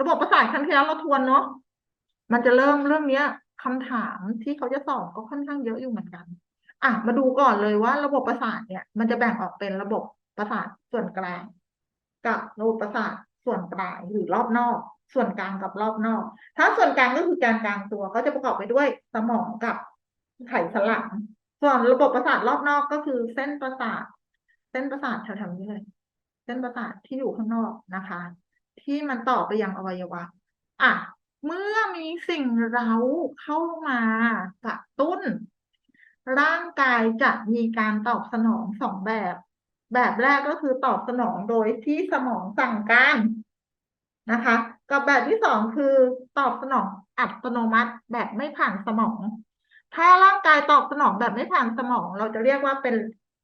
ระบบประสาทครั้งที่แล้วเราทวนเนาะมันจะเริ่มเรื่องเนี้ยคำถามที่เขาจะสอบก็ค่อนข้างเยอะอยู่เหมือนกัน อะมาดูก่อนเลยว่า ระบบประสาทเนี่ย มันจะแบ่งออกเป็นระบบประสาทส่วนกลางกับระบบประสาทส่วนปลายหรือรอบนอก ส่วนกลางกับรอบนอก ถ้าส่วนกลางก็คือแกนกลางตัวก็จะประกอบไปด้วยสมองกับไขสันหลังส่วนระบบประสาทรอบนอกก็คือเส้นประสาท เส้นประสาทแถวๆนี้เลย เส้นประสาทที่อยู่ข้างนอกนะคะ ที่มันต่อไปยังอวัยวะ อะ เมื่อมีสิ่งเร้าเข้ามากระตุ้น ร่างกายจะมีการตอบสนองสองแบบ แบบแรกก็คือตอบสนองโดยที่สมองสั่งการนะคะ กับแบบที่สองคือตอบสนองอัตโนมัติแบบไม่ผ่านสมอง ถ้าร่างกายตอบสนองแบบไม่ผ่านสมอง เราจะเรียกว่าเป็น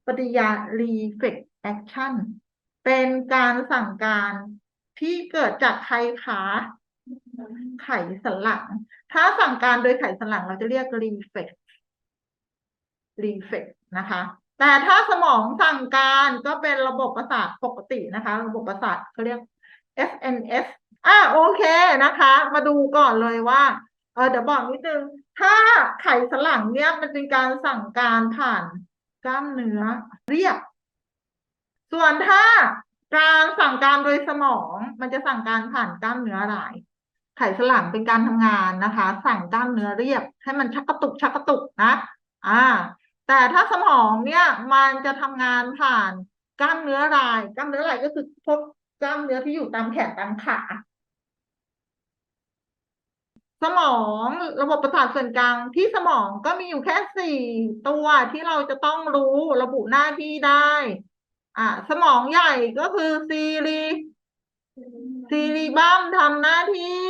ปฏิกิริยา reflex action เป็นการสั่งการ ที่เกิดจากใครคะไขสันหลัง ถ้าสั่งการโดยไขสันหลังเราจะเรียก reflex reflex นะคะ แต่ถ้าสมองสั่งการก็เป็นระบบประสาทปกตินะคะ ระบบประสาทเขาเรียก SNS อะโอเคนะคะ มาดูก่อนเลยว่าเออเดี๋ยวบอกนิดนึง ถ้าไขสันหลังเนี่ยมันเป็นการสั่งการผ่านกล้ามเนื้อเรียบ ส่วนถ้า การสั่งการโดยสมอง มันจะสั่งการผ่านกล้ามเนื้อลาย ไขสันหลังเป็นการทำงานนะคะ สั่งกล้ามเนื้อเรียบ ให้มันชักกระตุกชักกระตุกนะ อ่า แต่ถ้าสมองเนี่ยมันจะทำงานผ่านกล้ามเนื้อลาย กล้ามเนื้อลายก็คือพวกกล้ามเนื้อที่อยู่ตามแขนตามขาสมองระบบประสาทส่วนกลางที่สมองก็มีอยู่แค่สี่ตัวที่เราจะต้องรู้ระบุหน้าที่ได้ อ่าสมองใหญ่ก็คือซีรีซีรีบัมทำหน้าที่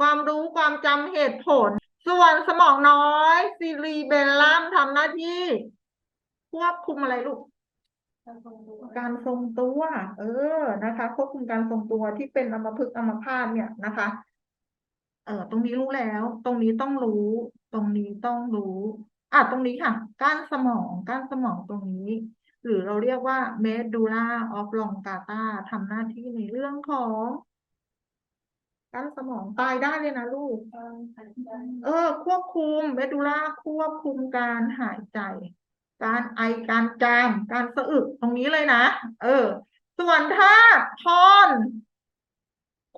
ความรู้ความจำเหตุผล ส่วนสมองน้อยซีรีเบลลัมทำหน้าที่ ควบคุมอะไรลูก การทรงตัว เออนะคะ ควบคุมการทรงตัวที่เป็นอัมพฤกษ์อัมพาตเนี่ยนะคะ เออตรงนี้รู้แล้ว ตรงนี้ต้องรู้ ตรงนี้ต้องรู้อะตรงนี้ค่ะ ก้านสมองก้านสมองตรงนี้ หรือเราเรียกว่า medulla oblongata ทำหน้าที่ในเรื่องของก้านสมองตายได้เลยนะลูก เออ ควบคุม medulla ควบคุมการหายใจ การไอการจาม การสะอึกตรงนี้เลยนะ เออ ส่วนถ้าทอน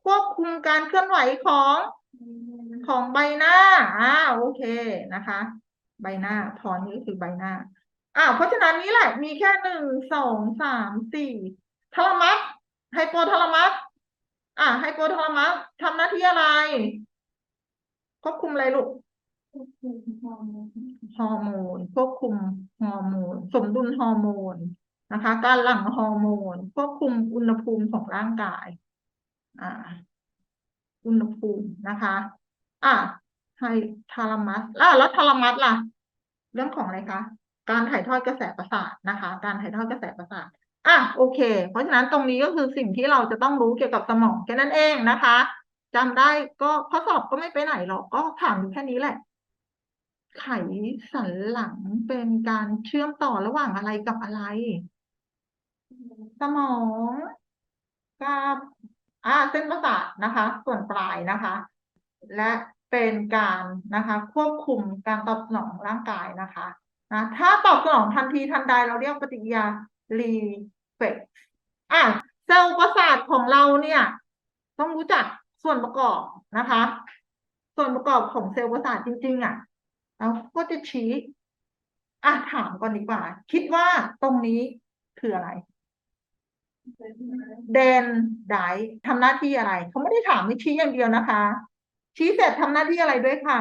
ควบคุมการเคลื่อนไหวของของใบหน้า อ่า โอเคนะคะ ใบหน้าพรนี้คือใบหน้า อ่าเพราะฉะนั้นนี้แหละมีแค่หนึ่งสองสามสี่ทาลามัสไฮโปทาลามัสอ่าไฮโปทาลามัสทำหน้าที่อะไรควบคุมอะไรลูกฮอร์โมนควบคุมฮอร์โมน สมดุลฮอร์โมนนะคะ การหลั่งฮอร์โมนควบคุมอุณหภูมิของร่างกาย อ่า อุณหภูมินะคะ อะไฮทาลามัสแล้วแล้วทาลามัสล่ะ เรื่องของอะไรคะ การถ่ายทอดกระแสประสาทนะคะ การถ่ายทอดกระแสประสาทอะโอเค เพราะฉะนั้นตรงนี้ก็คือสิ่งที่เราจะต้องรู้เกี่ยวกับสมองแค่นั้นเองนะคะจำได้ก็ข้อสอบก็ไม่ไปไหนหรอกก็ถามอยู่แค่นี้แหละ ไขสันหลังเป็นการเชื่อมต่อระหว่างอะไรกับอะไร สมองกับอ่าเส้นประสาทนะคะ ส่วนปลายนะคะ และเป็นการนะคะ ควบคุมการตอบสนองร่างกายนะคะ นะถ้าตอบสนองทันทีทันใดเราเรียกปฏิกิริยา reflex อะเซลล์ประสาทของเราเนี่ย ต้องรู้จักส่วนประกอบนะคะ ส่วนประกอบของเซลล์ประสาทจริง ๆ อะเราก็จะชี้อะถามก่อนดีกว่า คิดว่าตรงนี้คืออะไรเดนไดทำหน้าที่อะไร เขาไม่ได้ถามไม่ชี้อย่างเดียวนะคะ ชี้เสร็จทำหน้าที่อะไรด้วยค่ะ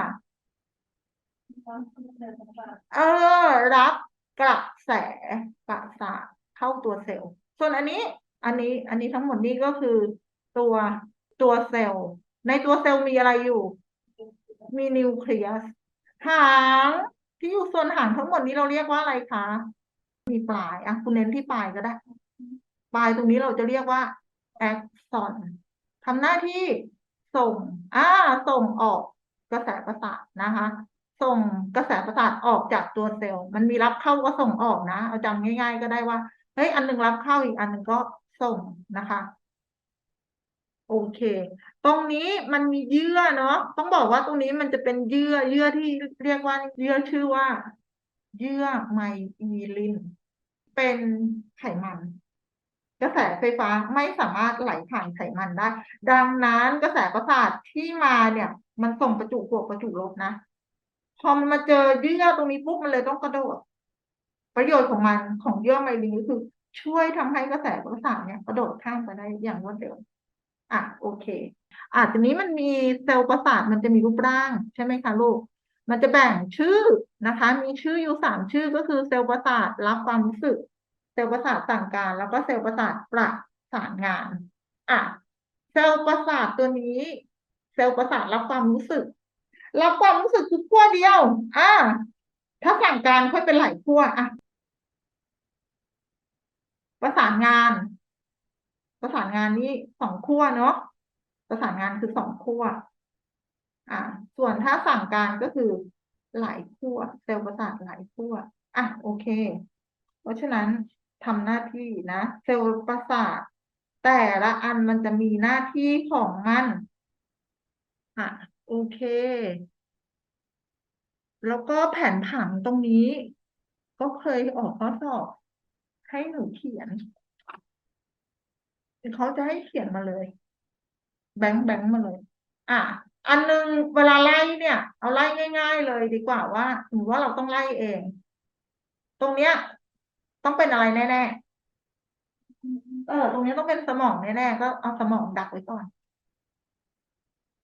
เออ รับกระแสประสาทเข้าตัวเซลล์ ส่วนอันนี้ อันนี้ อันนี้ทั้งหมดนี้ก็คือตัวตัวเซลล์ ในตัวเซลล์มีอะไรอยู่ มีนิวเคลียส หางที่อยู่ส่วนหางทั้งหมดนี้เราเรียกว่าอะไรคะ มีปลาย อะ คุณเน้นที่ปลายก็ได้ ปลายตรงนี้เราจะเรียกว่าแอคซอนทำหน้าที่ส่ง อ่า ส่งออกกระแสประสาทนะคะ ส่งกระแสประสาทออกจากตัวเซลล์ มันมีรับเข้าก็ส่งออกนะ เอาจำง่าย ๆ ก็ได้ว่าเฮ้ยอันหนึงรับเข้าอีกอันหนึ่งก็ส่งนะคะ โอเค ตรงนี้มันมีเยื่อเนาะต้องบอกว่าตรงนี้มันจะเป็นเยื่อเยื่อที่เรียกว่าเยื่อชื่อว่า เยื่อไมอีลิน เป็นไขมันกระแสไฟฟ้าไม่สามารถไหลผ่านไขมันได้ ดังนั้นกระแสประสาทที่มาเนี่ย มันส่งประจุบวกประจุลบนะ พอมันมาเจอเยื่อตรงนี้ปุ๊บมันเลยต้องกระโดด ประโยชน์ของมันของเยื่อไมลินก็คือช่วยทำให้กระแสประสาทเนี่ยกระโดดข้ามไปได้อย่างรวดเร็วอะโอเค อะทีนี้มันมีเซลล์ประสาทมันจะมีรูปร่างใช่ไหมคะลูก มันจะแบ่งชื่อนะคะ มีชื่ออยู่สามชื่อก็คือเซลล์ประสาทรับความรู้สึก เซลล์ประสาทสั่งการ แล้วก็เซลล์ประสาทประสานงาน อะ เซลล์ประสาทตัวนี้ เซลล์ประสาทรับความรู้สึก รับความรู้สึกคือขั้วเดียว อะถ้าสั่งการค่อยเป็นหลายขั้วอะ ประสานงาน ประสานงานนี่สองขั้วเนาะ ประสานงานคือสองขั้ว อ่า ส่วนถ้าสั่งการก็คือหลายขั้วเซลล์ประสาทหลายขั้ว อะ โอเค เพราะฉะนั้นทำหน้าที่นะเซลล์ประสาทแต่ละอันมันจะมีหน้าที่ของมัน อะ โอเค แล้วก็แผนผังตรงนี้ ก็เคยออกข้อสอบ ให้หนูเขียนเขาจะให้เขียนมาเลย แบงค์แบงค์มาเลย อะ อันนึงเวลาไล่เนี่ย เอาไล่ง่าย ๆ เลยดีกว่าว่าหรือว่าเราต้องไล่เอง ตรงเนี้ย ต้องเป็นอะไรแน่ๆเออ ตรงนี้ต้องเป็นสมองแน่ๆก็เอาสมองดักไว้ก่อน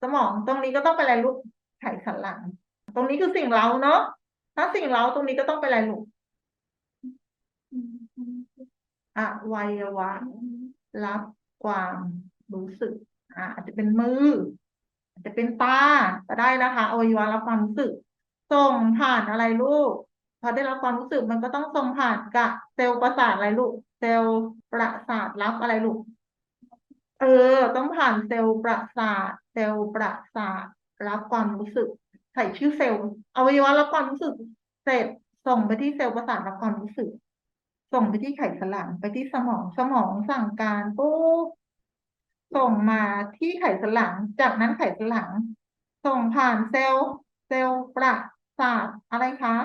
สมองตรงนี้ก็ต้องเป็นอะไรลูกไขสันหลัง ตรงนี้คือสิ่งเร้าเนาะถ้าสิ่งเร้าตรงนี้ก็ต้องเป็นอะไรลูกอวัยวะ รับความรู้สึกอ่าอาจจะเป็นมือ อาจจะเป็นตาก็ได้นะคะอวัยวะรับความรู้สึก ส่งผ่านอะไรลูกพอได้รับความรู้สึกมันก็ต้องส่งผ่านกับเซลล์ประสาทอะไรลูก เซลล์ประสาทรับอะไรลูก เออ ต้องผ่านเซลล์ประสาท เซลล์ประสาทรับความรู้สึก ใส่ชื่อเซลล์อวัยวะรับความรู้สึกเสร็จส่งไปที่เซลล์ประสาทรับความรู้สึก ส่งไปที่ไขสันหลังไปที่สมองสมองสั่งการปุ๊บส่งมาที่ไขสันหลัง จากนั้นไขสันหลัง ส่งผ่านเซลล์เซลล์ประสาทอะไรคะ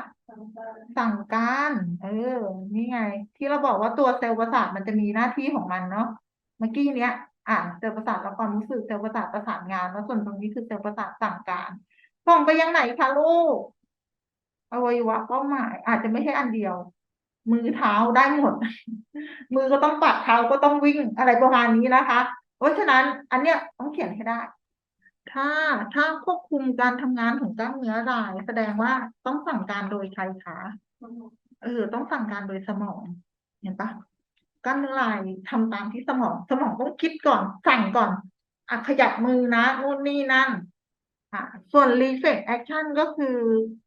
สั่งการเออ นี่ไง ที่เราบอกว่าตัวเซลล์ประสาทมันจะมีหน้าที่ของมันเนาะเมื่อกี้เนี้ย อ่าเซลล์ประสาทรับความรู้สึกเซลล์ประสาทประสานงาน แล้วส่วนตรงนี้คือเซลล์ประสาทสั่งการส่งไปยังไหนคะลูกอวัยวะเป้าหมาย อาจจะไม่ใช่อันเดียว มือเท้าได้หมด มือก็ต้องปัดเท้าก็ต้องวิ่งอะไรประมาณนี้นะคะ เพราะฉะนั้นอันเนี้ยต้องเขียนให้ได้ ถ้าถ้าควบคุมการทำงานของกล้ามเนื้อราย แสดงว่าต้องสั่งการโดยใครคะเออต้องสั่งการโดยสมอง เห็นปะ กล้ามเนื้อรายทำตามที่สมองสมองต้องคิดก่อน สั่งก่อนอะขยับมือนะนู่นนี่นั่นค่ะส่วน reflex action ก็คือ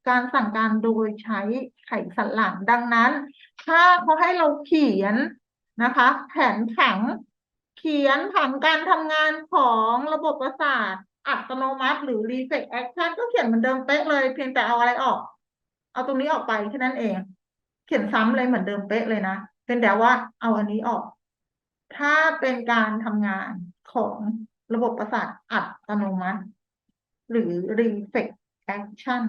การสั่งการโดยใช้ไขสันหลังดังนั้น ถ้าเขาให้เราเขียนนะคะ แผนผังเขียนผังการทำงานของระบบประสาทอัตโนมัติ หรือ reflex action ก็เขียนเหมือนเดิมเป๊ะเลย เพียงแต่เอาอะไรออก เอาตรงนี้ออกไปแค่นั้นเอง เขียนซ้ำเลยเหมือนเดิมเป๊ะเลยนะ เป็นแต่ว่าเอาอันนี้ออก ถ้าเป็นการทำงานของระบบประสาทอัตโนมัติ หรือ reflex action